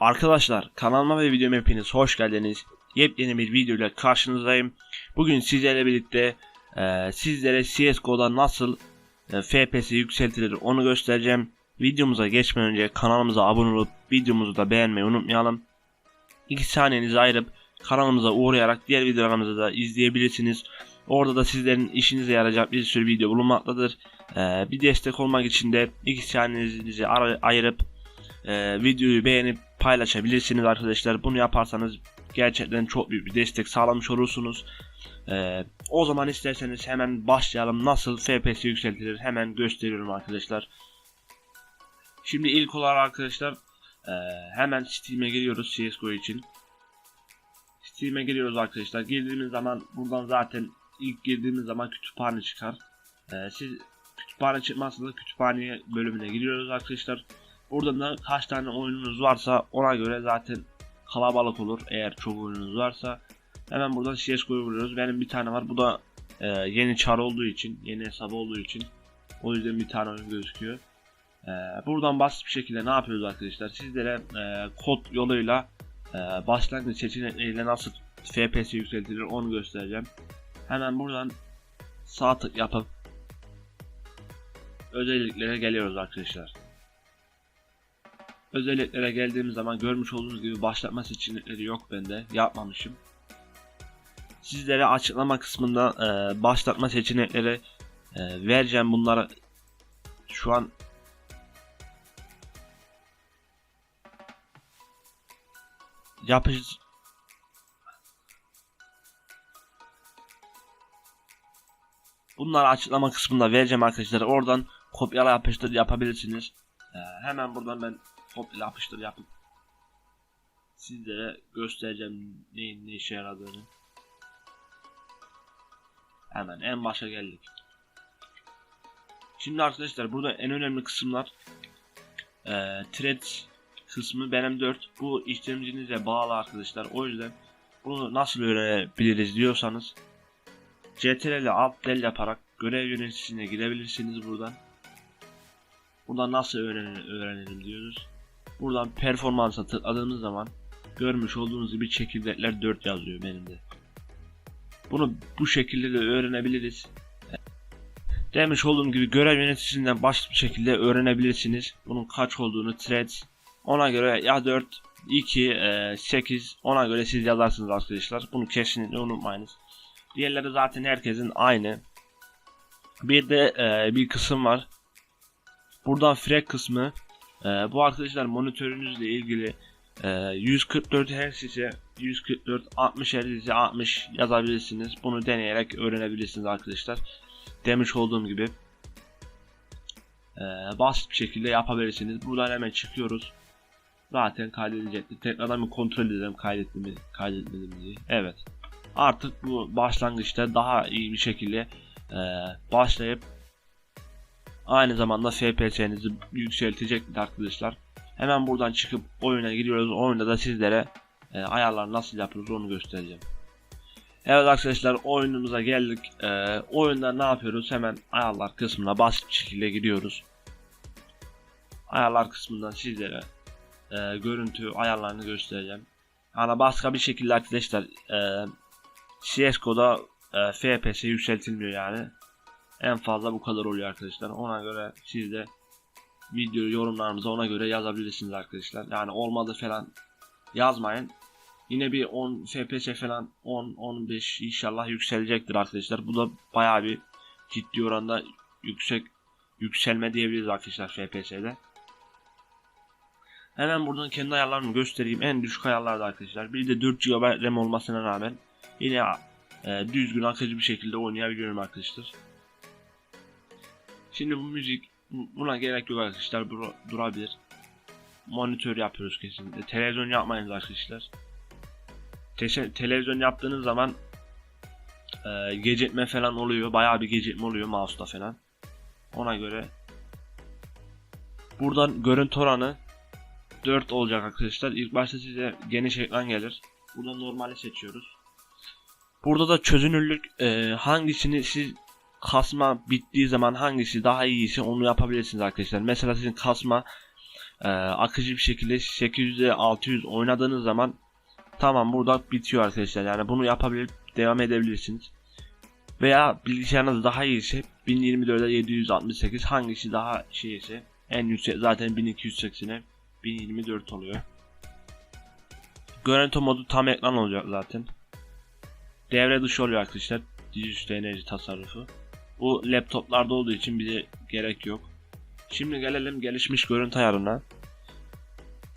Arkadaşlar kanalıma ve videoma hepiniz hoş geldiniz. Yepyeni bir video ile karşınızdayım. Bugün sizlerle birlikte e, sizlere CSGO'da nasıl e, FPS yükseltilir onu göstereceğim. Videomuza geçmeden önce kanalımıza abone olup videomuzu da beğenmeyi unutmayalım. 2 saniyenizi ayırıp kanalımıza uğrayarak diğer videolarımızı da izleyebilirsiniz. Orada da sizlerin işinize yarayacak bir sürü video bulunmaktadır. E, bir destek olmak için de 2 saniyenizi ayırıp e, videoyu beğenip paylaşabilirsiniz arkadaşlar. Bunu yaparsanız gerçekten çok büyük bir destek sağlamış olursunuz. E, o zaman isterseniz hemen başlayalım. Nasıl FPS yükseltilir hemen gösteriyorum arkadaşlar. Şimdi ilk olarak arkadaşlar e, hemen Steam'e giriyoruz CSGO için. Steam'e giriyoruz arkadaşlar. Girdiğimiz zaman buradan zaten ilk girdiğimiz zaman kütüphane çıkar. E, siz kütüphane çıkmazsa da kütüphane bölümüne giriyoruz arkadaşlar. Buradan da kaç tane oyununuz varsa ona göre zaten kalabalık olur eğer çok oyununuz varsa. Hemen buradan CSGO'yu vuruyoruz. Benim bir tane var. Bu da e, yeni çar olduğu için, yeni hesap olduğu için o yüzden bir tane oyun gözüküyor. E, buradan basit bir şekilde ne yapıyoruz arkadaşlar? Sizlere e, kod yoluyla e, başlangıç seçenekleriyle nasıl FPS yükseltilir onu göstereceğim. Hemen buradan sağ tık yapıp özelliklere geliyoruz arkadaşlar. Özelliklere geldiğimiz zaman görmüş olduğunuz gibi başlatma seçenekleri yok bende. Yapmamışım. Sizlere açıklama kısmında e, başlatma seçenekleri e, vereceğim bunlara. Şu an yapıcı Bunları açıklama kısmında vereceğim arkadaşlar. Oradan kopyala yapıştır yapabilirsiniz. Ee, hemen buradan ben kopyala yapıştır yapıp sizlere göstereceğim neyin ne işe yaradığını. Hemen en başa geldik. Şimdi arkadaşlar burada en önemli kısımlar e, threads kısmı benim 4. Bu işlemcinize bağlı arkadaşlar. O yüzden bunu nasıl öğrenebiliriz diyorsanız CTRL alt del yaparak görev yöneticisine girebilirsiniz buradan. Buradan nasıl öğrenelim, öğrenelim diyoruz. Buradan performansa tıkladığımız zaman görmüş olduğunuz gibi çekirdekler 4 yazıyor benim de. Bunu bu şekilde de öğrenebiliriz. Demiş olduğum gibi görev yöneticisinden basit bir şekilde öğrenebilirsiniz. Bunun kaç olduğunu threads ona göre ya 4 2 e, 8 ona göre siz yazarsınız arkadaşlar. Bunu kesinlikle unutmayınız. Diğerleri zaten herkesin aynı. Bir de e, bir kısım var. Buradan frek kısmı. E, bu arkadaşlar monitörünüzle ilgili e, 144 Hz ise 144 60 Hz ise 60 yazabilirsiniz. Bunu deneyerek öğrenebilirsiniz arkadaşlar. Demiş olduğum gibi e, basit bir şekilde yapabilirsiniz. Buradan hemen çıkıyoruz. Zaten kaydedilecektir. Tekrardan bir kontrol edelim kaydettim mi, kaydetmedim diye. Evet artık bu başlangıçta daha iyi bir şekilde e, başlayıp aynı zamanda FPS'nizi yükseltecektir arkadaşlar. Hemen buradan çıkıp oyuna giriyoruz. Oyunda da sizlere e, ayarlar nasıl yapılır onu göstereceğim. Evet arkadaşlar oyunumuza geldik. E, oyunda ne yapıyoruz? Hemen ayarlar kısmına basit şekilde giriyoruz. Ayarlar kısmından sizlere e, görüntü ayarlarını göstereceğim. Yani başka bir şekilde arkadaşlar e, CSGO'da e, FPS yükseltilmiyor yani. En fazla bu kadar oluyor arkadaşlar. Ona göre siz de video yorumlarımıza ona göre yazabilirsiniz arkadaşlar. Yani olmadı falan yazmayın. Yine bir 10 FPS falan 10-15 inşallah yükselecektir arkadaşlar. Bu da bayağı bir ciddi oranda yüksek yükselme diyebiliriz arkadaşlar FPS'de. Hemen buradan kendi ayarlarımı göstereyim. En düşük ayarlarda arkadaşlar. Bir de 4 GB RAM olmasına rağmen yine e, düzgün akıcı bir şekilde oynayabiliyorum arkadaşlar. Şimdi bu müzik buna gerek yok arkadaşlar bu durabilir. Monitör yapıyoruz kesinlikle. Televizyon yapmayın arkadaşlar. Te televizyon yaptığınız zaman e, gecikme falan oluyor. Bayağı bir gecikme oluyor mouse'da falan. Ona göre buradan görüntü oranı 4 olacak arkadaşlar. İlk başta size geniş ekran gelir. Buradan normali seçiyoruz. Burada da çözünürlük e, hangisini siz kasma bittiği zaman hangisi daha iyisi onu yapabilirsiniz arkadaşlar. Mesela sizin kasma e, akıcı bir şekilde 800'e 600 oynadığınız zaman tamam burada bitiyor arkadaşlar. Yani bunu yapabilip devam edebilirsiniz. Veya bilgisayarınız daha iyi ise 1024'e 768 hangisi daha şey ise en yüksek zaten 1280'e 1024 oluyor. Görüntü modu tam ekran olacak zaten. Devre dışı oluyor arkadaşlar. Dizüstü enerji tasarrufu. Bu laptoplarda olduğu için bize gerek yok. Şimdi gelelim gelişmiş görüntü ayarına.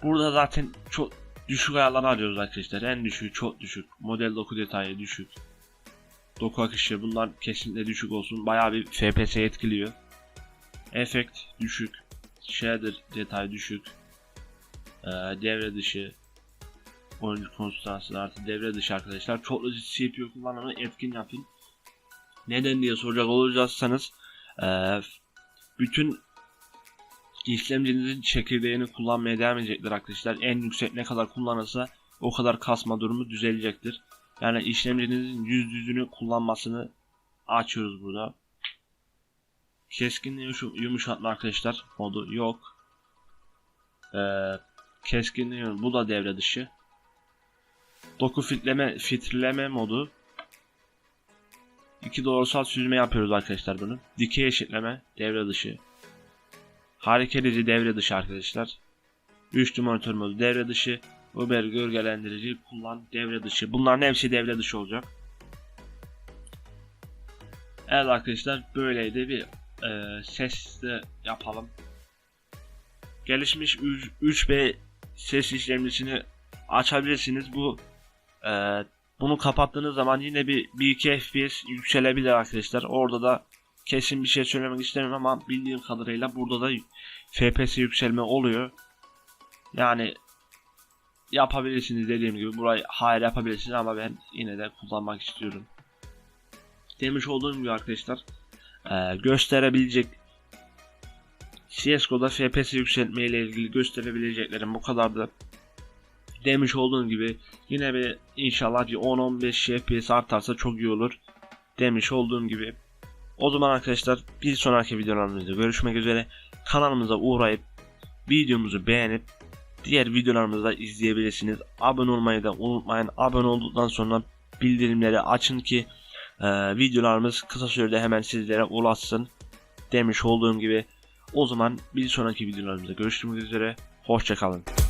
Burada zaten çok düşük ayarlar arıyoruz arkadaşlar. En düşüğü çok düşük. Model doku detayı düşük. Doku akışı bunlar kesinlikle düşük olsun. Bayağı bir FPS etkiliyor. Efekt düşük. Shader detay düşük. Ee, devre dışı. Oyuncu konstansı artı devre dışı arkadaşlar. Çok hızlı CPU kullanımı etkin yapın. Neden diye soracak olacaksanız ee, bütün işlemcinizin çekirdeğini kullanmaya devam edecektir arkadaşlar. En yüksek ne kadar kullanırsa o kadar kasma durumu düzelecektir. Yani işlemcinizin yüz yüzünü kullanmasını açıyoruz burada. Keskinliği yumuş- yumuşatma arkadaşlar modu yok. Ee, keskinliği bu da devre dışı. Doku filtreleme, filtreleme modu. İki doğrusal süzme yapıyoruz arkadaşlar bunu. Dikey eşitleme devre dışı. Hareket edici devre dışı arkadaşlar. Üçlü monitör modu devre dışı. Uber gölgelendirici kullan devre dışı. Bunların hepsi devre dışı olacak. Evet arkadaşlar böyleydi bir e, ses de yapalım. Gelişmiş 3B ses işlemcisini açabilirsiniz. Bu e, bunu kapattığınız zaman yine bir 1-2 FPS yükselebilir arkadaşlar. Orada da kesin bir şey söylemek istemiyorum ama bildiğim kadarıyla burada da FPS yükselme oluyor. Yani yapabilirsiniz dediğim gibi burayı hayır yapabilirsiniz ama ben yine de kullanmak istiyorum. Demiş olduğum gibi arkadaşlar e, gösterebilecek CSGO'da FPS yükseltme ile ilgili gösterebileceklerim bu kadardı. Demiş olduğum gibi yine bir inşallah bir 10-15 FPS artarsa çok iyi olur. Demiş olduğum gibi. O zaman arkadaşlar bir sonraki videolarımızda görüşmek üzere. Kanalımıza uğrayıp videomuzu beğenip diğer videolarımızı da izleyebilirsiniz. Abone olmayı da unutmayın. Abone olduktan sonra bildirimleri açın ki e, videolarımız kısa sürede hemen sizlere ulaşsın. Demiş olduğum gibi. O zaman bir sonraki videolarımızda görüşmek üzere. Hoşçakalın.